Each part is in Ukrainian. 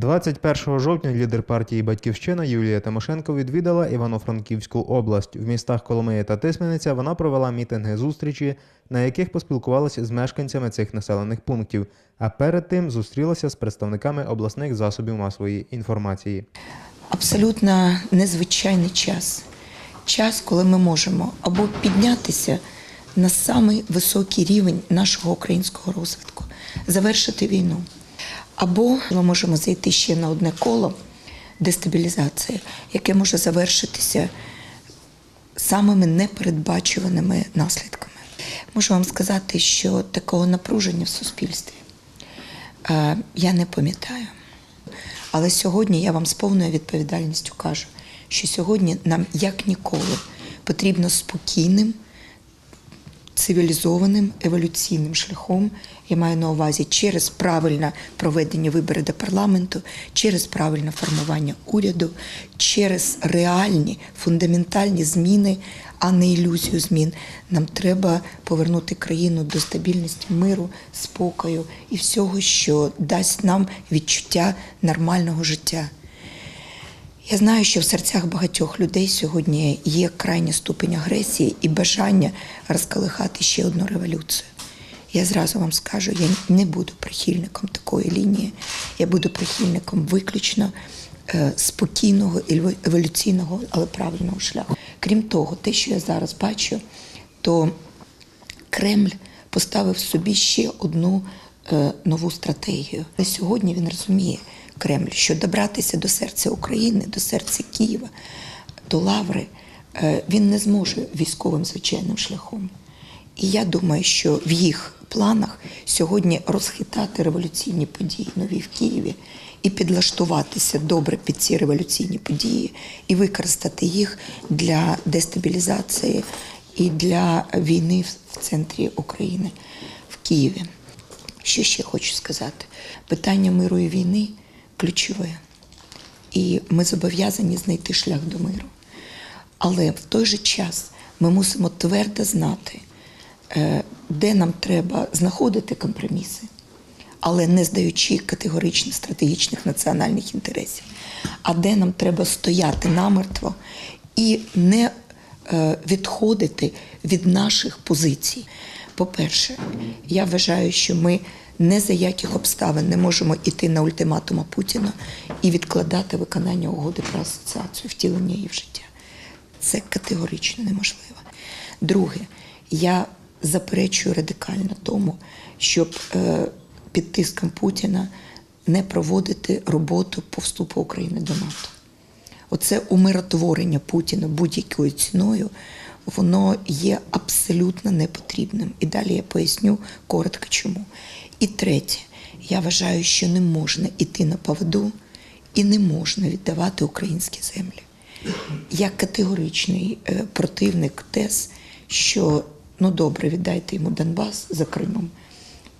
21 жовтня лідер партії Батьківщина Юлія Тимошенко відвідала Івано-Франківську область. В містах Коломия та Тисмениця вона провела мітинги зустрічі, на яких поспілкувалася з мешканцями цих населених пунктів. А перед тим зустрілася з представниками обласних засобів масової інформації. абсолютно незвичайний час. Час, коли ми можемо або піднятися на самий високий рівень нашого українського розвитку, завершити війну, або ми можемо зайти ще на одне коло дестабілізації, яке може завершитися самими непередбачуваними наслідками. Можу вам сказати, що такого напруження в суспільстві е, я не пам'ятаю. Але сьогодні я вам з повною відповідальністю кажу, що сьогодні нам як ніколи потрібно спокійним, цивілізованим еволюційним шляхом. Я маю на увазі через правильне проведення виборів до парламенту, через правильне формування уряду, через реальні фундаментальні зміни, а не ілюзію змін. Нам треба повернути країну до стабільності, миру, спокою і всього, що дасть нам відчуття нормального життя. Я знаю, що в серцях багатьох людей сьогодні є крайня ступень агресії і бажання розколихати ще одну революцію. Я зразу вам скажу, я не буду прихильником такої лінії, я буду прихильником виключно е, спокійного еволюційного, але правильного шляху. Крім того, те, що я зараз бачу, то Кремль поставив собі ще одну е, нову стратегію. Але сьогодні він розуміє, Кремль, що добратися до серця України, до серця Києва, до Лаври, е, він не зможе військовим звичайним шляхом. І я думаю, що в їх планах сьогодні розхитати революційні події нові в Києві і підлаштуватися добре під ці революційні події і використати їх для дестабілізації і для війни в центрі України в Києві. Що ще хочу сказати? Питання миру і війни ключове. І ми зобов'язані знайти шлях до миру. Але в той же час ми мусимо твердо знати, е, де нам треба знаходити компроміси, але не здаючи категорично стратегічних національних інтересів, а де нам треба стояти намертво і не е, відходити від наших позицій. По-перше, я вважаю, що ми не за яких обставин не можемо йти на ультиматума Путіна і відкладати виконання угоди про асоціацію, втілення її в життя. Це категорично неможливо. Друге, я заперечую радикально тому, щоб е, під тиском Путіна не проводити роботу по вступу України до НАТО. Оце умиротворення Путіна будь-якою ціною, воно є абсолютно непотрібним. І далі я поясню коротко чому. І третє, я вважаю, що не можна йти на поводу і не можна віддавати українські землі. Я категоричний е, противник тез, що ну добре, віддайте йому Донбас за Кримом,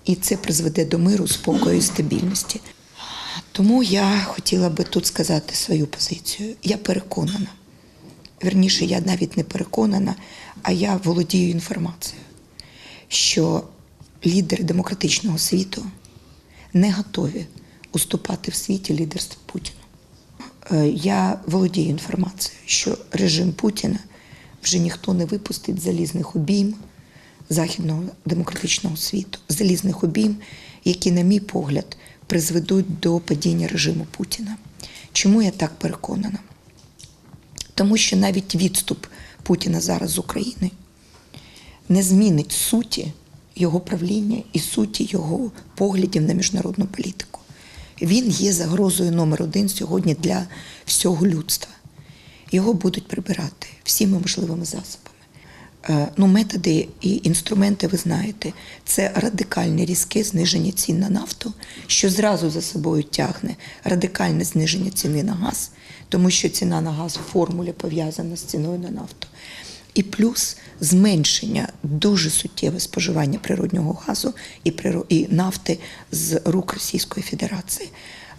і це призведе до миру, спокою і стабільності. Тому я хотіла би тут сказати свою позицію. Я переконана. Верніше, я навіть не переконана, а я володію інформацією, що лідери демократичного світу не готові уступати в світі лідерству Путіна. Е, Я володію інформацією, що режим Путіна вже ніхто не випустить залізних обійм західного демократичного світу, залізних обійм, які, на мій погляд, призведуть до падіння режиму Путіна. Чому я так переконана? Тому що навіть відступ Путіна зараз з України не змінить суті його правління і суті його поглядів на міжнародну політику. Він є загрозою номер один сьогодні для всього людства. Його будуть прибирати всіми можливими засобами. Е, Ну, методи і інструменти, ви знаєте, це радикальне різке зниження цін на нафту, що зразу за собою тягне радикальне зниження ціни на газ, тому що ціна на газ в формулі пов'язана з ціною на нафту. І плюс зменшення дуже суттєве споживання природнього газу і і нафти з рук Російської Федерації.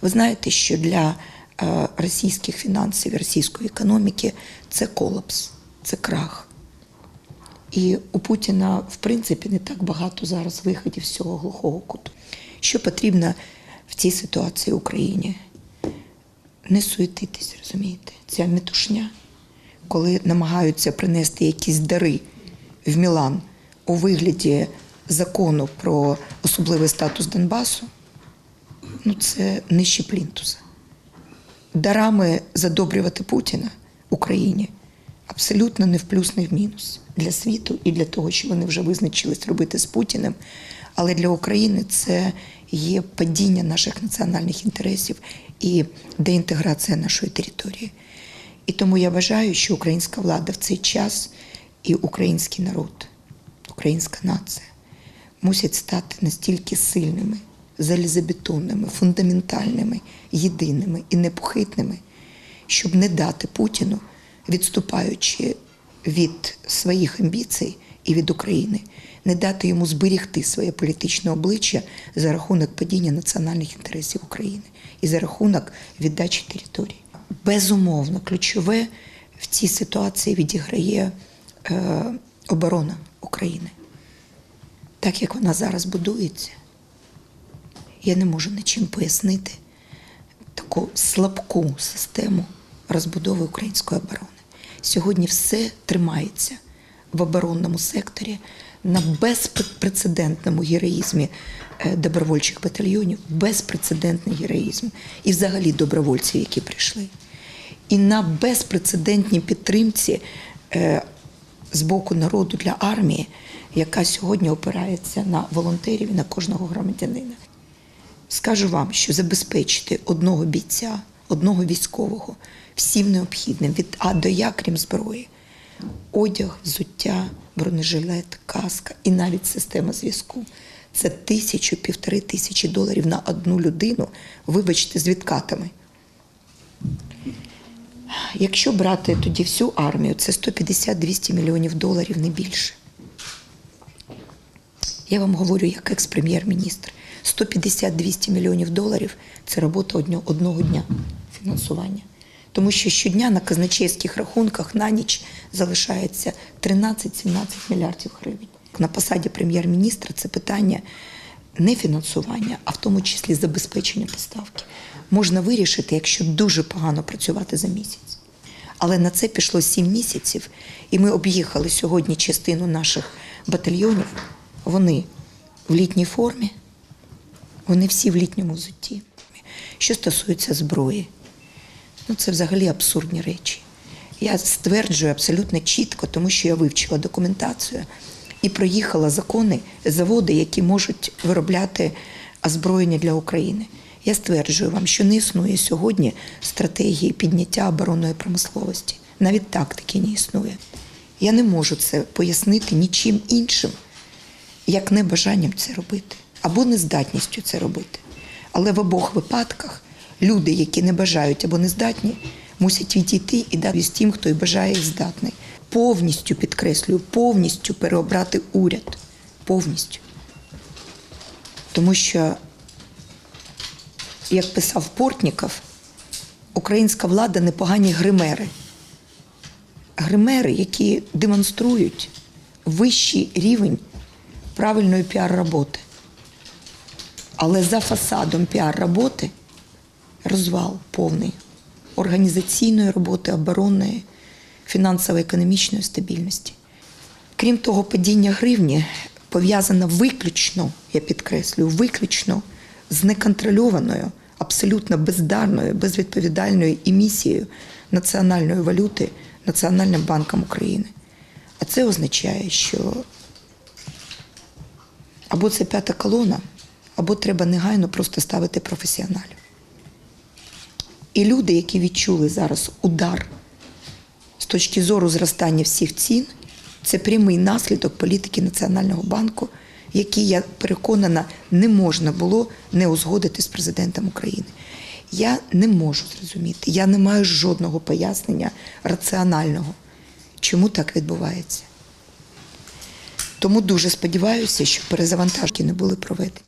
Ви знаєте, що для е, російських фінансів російської економіки це колапс, це крах. І у Путіна, в принципі, не так багато зараз виходів з цього глухого куту. Що потрібно в цій ситуації Україні? не суетитись, розумієте? Ця метушня, коли намагаються принести якісь дари в Мілан у вигляді закону про особливий статус Донбасу, ну це нижче плінтуса. Дарами задобрювати Путіна Україні абсолютно не в плюс, не в мінус для світу і для того, що вони вже визначились робити з Путіним. Але для України це є падіння наших національних інтересів і деінтеграція нашої території. І тому я вважаю, що українська влада в цей час і український народ, українська нація мусять стати настільки сильними, залізобетонними, фундаментальними, єдиними і непохитними, щоб не дати Путіну, відступаючи від своїх амбіцій і від України, не дати йому зберігти своє політичне обличчя за рахунок падіння національних інтересів України і за рахунок віддачі територій. Безумовно, ключове в цій ситуації відіграє е, оборона України. Так як вона зараз будується, я не можу нічим пояснити таку слабку систему розбудови української оборони. Сьогодні все тримається в оборонному секторі на безпрецедентному героїзмі е, добровольчих батальйонів, безпрецедентний героїзм і взагалі добровольців, які прийшли. І на безпрецедентній підтримці е, з боку народу для армії, яка сьогодні опирається на волонтерів і на кожного громадянина. Скажу вам, що забезпечити одного бійця, одного військового всім необхідним від А до Я, крім зброї, одяг, взуття, бронежилет, каска і навіть система зв'язку. Це тисячу, півтори тисячі доларів на одну людину, вибачте, з відкатами. Якщо брати тоді всю армію, це 150-200 мільйонів доларів, не більше. Я вам говорю як екс-прем'єр-міністр. 150-200 мільйонів доларів це робота одного дня фінансування. Тому що щодня на казначейських рахунках на ніч залишається 13-17 мільярдів гривень. На посаді прем'єр-міністра це питання не фінансування, а в тому числі забезпечення поставки. Можна вирішити, якщо дуже погано працювати за місяць. Але на це пішло 7 місяців, і ми об'їхали сьогодні частину наших батальйонів. Вони в літній формі, вони всі в літньому взутті. Що стосується зброї, ну це взагалі абсурдні речі. Я стверджую абсолютно чітко, тому що я вивчила документацію і проїхала закони, заводи, які можуть виробляти озброєння для України. Я стверджую вам, що не існує сьогодні стратегії підняття оборонної промисловості. Навіть тактики не існує. Я не можу це пояснити нічим іншим, як небажанням це робити або нездатністю це робити. Але в обох випадках люди, які не бажають або не здатні, мусять відійти і дати з тим, хто і бажає і здатний. Повністю підкреслюю, повністю переобрати уряд. Повністю. Тому що, як писав Портніков, українська влада непогані гримери. Гримери, які демонструють вищий рівень правильної піар-роботи. Але за фасадом піар-роботи розвал повний організаційної роботи, оборонної, фінансово-економічної стабільності. Крім того, падіння гривні пов'язане виключно, я підкреслюю, виключно з неконтрольованою, абсолютно бездарною, безвідповідальною емісією національної валюти Національним банком України. А це означає, що або це п'ята колона, або треба негайно просто ставити професіоналів. І люди, які відчули зараз удар точки зору зростання всіх цін, це прямий наслідок політики Національного банку, який, я переконана, не можна було не узгодити з президентом України. Я не можу зрозуміти, я не маю жодного пояснення раціонального, чому так відбувається. Тому дуже сподіваюся, що перезавантажки не були проведені.